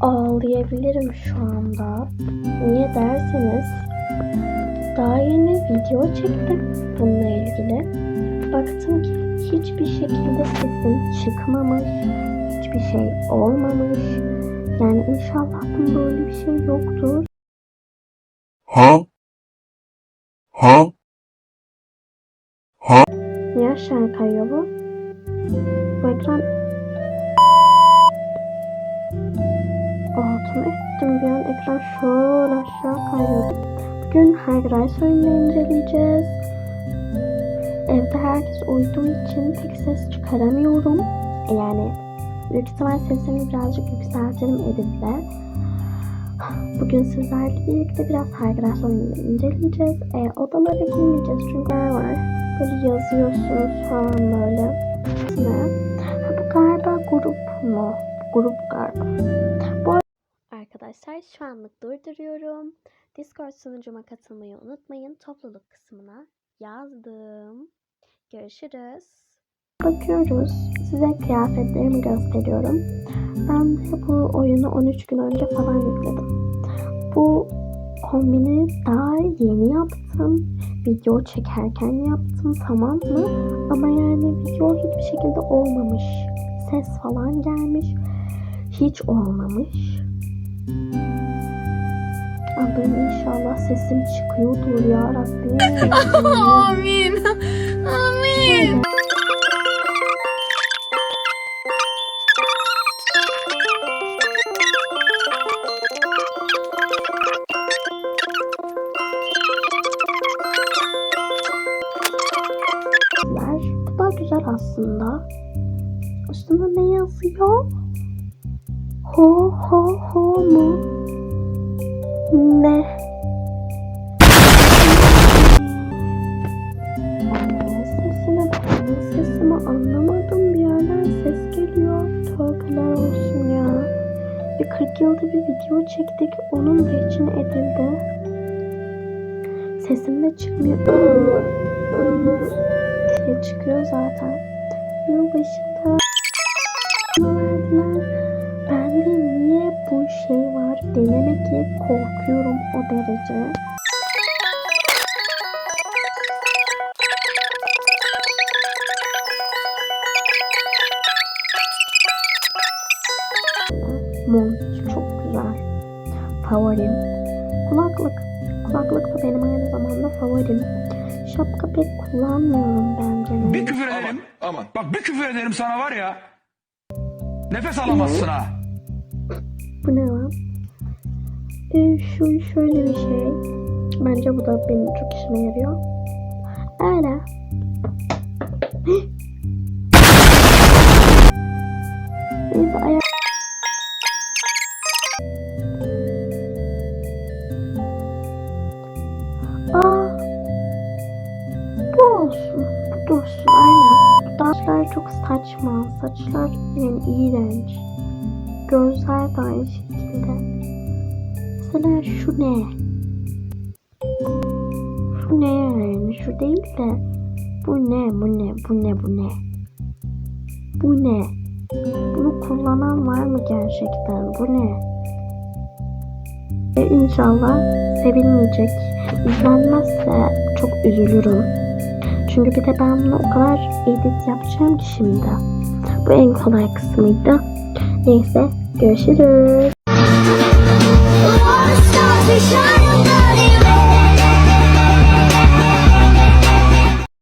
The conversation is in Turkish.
ağlayabilirim şu anda. Niye derseniz daha yeni video çektim bununla ilgili. Baktım ki hiçbir şekilde sesim çıkmamış, hiçbir şey olmamış. Yani inşallah bunda öyle bir şey yoktur. Huh? Huh? Niye aşağı kayıyor bu? Bu ekran... Altıma ettim bir an ekran şöyle aşağı kayıyordu. Bugün Hagrid oyununu inceleyeceğiz. Evde herkes uyuduğu için pek ses çıkaramıyorum. Yani büyük ihtimal sesimi birazcık yükseltirim editle. Bugün sizlerle birlikte biraz Hagrid oyununu inceleyeceğiz. E, odalara girmeyeceğiz çünkü var? Böyle yazıyorsunuz falan böyle. Ha, bu galiba grup mu? Grup galiba. Arkadaşlar şu anlık durduruyorum. Discord sunucuma katılmayı unutmayın. Topluluk kısmına yazdım. Görüşürüz. Bakıyoruz. Size kıyafetlerimi gösteriyorum. Ben bu oyunu 13 gün önce falan yükledim. Bu kombini daha yeni yaptım. Video çekerken yaptım tamam mı? Ama yani video hiçbir şekilde olmamış. Ses falan gelmiş. Hiç olmamış. Allah'ım inşallah sesim çıkıyordur ya Rabbim. Amin. Amin. Bu da güzel aslında. Üstünde ne yazıyor? Ho ho ho mu? Ne? Babanın sesimi anlamadım. Bir yerden ses geliyor. Tövbeler olsun ya. Bir 40 yılda bir video çektik. Onun da içine edildi. Sesim de çıkmıyor diye çıkıyor zaten. Yılbaşında var denemek ki korkuyorum o derece. Mont çok güzel. Favorim. Kulaklık. Kulaklık da benim aynı zamanda favorim. Şapka pek kullanmıyorum ben genelde. Bir küfür ederim. Aman. Bak bir küfür ederim sana var ya. Nefes alamazsın ha. Bu ne lan? Ee, şu şöyle bir şey. Bence bu da benim çok işime yarıyor. Öyle. Neyse ayak... Dursun. Aynen. Saçlar çok saçma. Saçlar yani iğrenç. Gözler de aynı şekilde. Mesela şu ne? Şu ne yani? Şu değil de bu ne? Bu ne? Bu ne? Bu ne? Bu ne? Bunu kullanan var mı gerçekten? Bu ne? E inşallah sevilmeyecek. İzlenmezse çok üzülürüm. Çünkü bir de ben bunu o kadar edit yapacağım ki şimdi. Bu en kolay kısmıydı. Neyse görüşürüz.